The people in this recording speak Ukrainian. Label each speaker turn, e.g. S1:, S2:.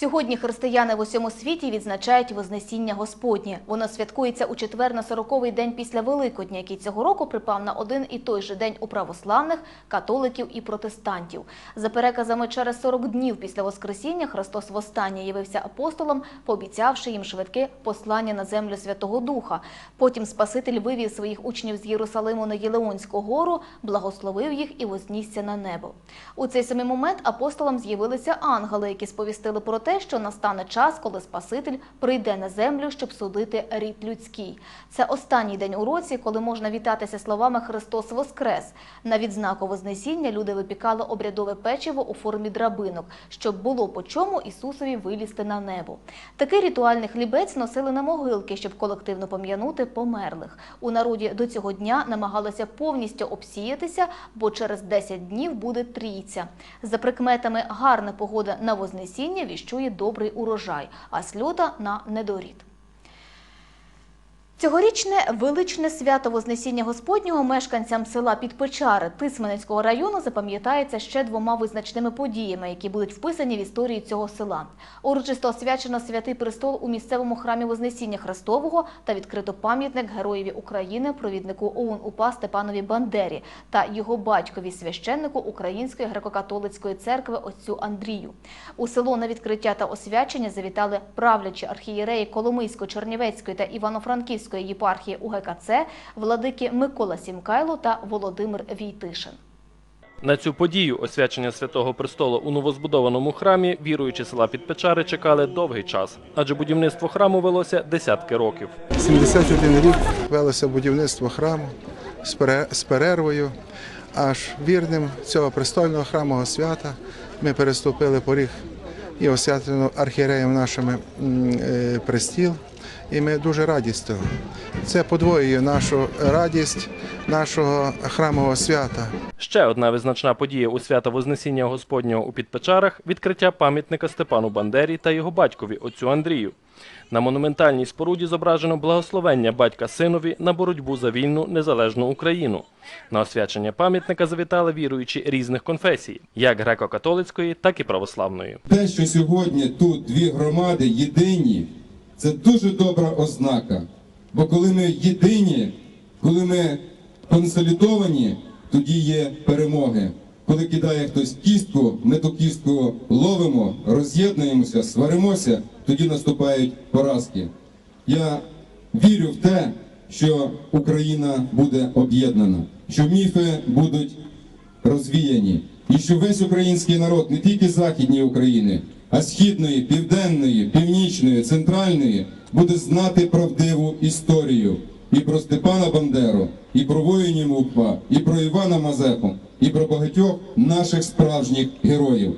S1: Сьогодні християни в усьому світі відзначають Вознесіння Господнє. Воно святкується у четвер на сороковий день після Великодня, який цього року припав на один і той же день у православних, католиків і протестантів. За переказами, через 40 днів після Воскресіння Христос востаннє явився апостолам, пообіцявши їм швидке послання на землю Святого Духа. Потім Спаситель вивів своїх учнів з Єрусалиму на Єлеонську гору, благословив їх і вознісся на небо. У цей самий момент апостолам з'явилися ангели, які сповістили про те, що настане час, коли Спаситель прийде на землю, щоб судити рід людський. Це останній день у році, коли можна вітатися словами Христос Воскрес. На відзнаку Вознесіння люди випікали обрядове печиво у формі драбинок, щоб було по чому Ісусові вилізти на небо. Такий ритуальний хлібець носили на могилки, щоб колективно пом'янути померлих. У народі до цього дня намагалися повністю обсіятися, бо через 10 днів буде трійця. За прикметами гарна погода на Вознесіння віщує добрий урожай, а сльота на недорід. Цьогорічне величне свято Вознесіння Господнього мешканцям села Підпечари Тисменецького району запам'ятається ще двома визначними подіями, які будуть вписані в історію цього села. Урочисто освячено святий престол у місцевому храмі Вознесіння Христового та відкрито пам'ятник Героєві України, провіднику ОУН УПА Степанові Бандері та його батькові священнику Української греко-католицької церкви отцю Андрію. У село на відкриття та освячення завітали правлячі архієреї Коломийської, Чернівецької та Івано-Франківської єпархії УГКЦ, владики Микола Сімкайло та Володимир Війтишин.
S2: На цю подію освячення святого престолу у новозбудованому храмі віруючі села Підпечари чекали довгий час, адже будівництво храму велося десятки років.
S3: 71 рік велося будівництво храму з пере- з перервою. Аж вірним цього престольного храмового свята ми переступили поріг і освятлену архієреєм нашими е, престіл. І ми дуже раді з того. Це подвоює нашу радість нашого храмового свята.
S2: Ще одна визначна подія у свято Вознесіння Господнього у Підпечарах відкриття пам'ятника Степану Бандері та його батькові отцю Андрію. На монументальній споруді зображено благословення батька синові на боротьбу за вільну незалежну Україну. На освячення пам'ятника завітали віруючі різних конфесій, як греко-католицької, так і православної.
S4: Те, що сьогодні тут дві громади єдині, це дуже добра ознака. Бо коли ми єдині, коли ми консолідовані, тоді є перемоги. Коли кидає хтось кістку, ми ту кістку ловимо, роз'єднуємося, сваримося, тоді наступають поразки. Я вірю в те, що Україна буде об'єднана, що міфи будуть розвіяні, і що весь український народ, не тільки західної України, а східної, південної, північної, центральної, буде знати правдиву історію і про Степана Бандеру, і про воїнів УПА, і про Івана Мазепу, і про багатьох наших справжніх героїв.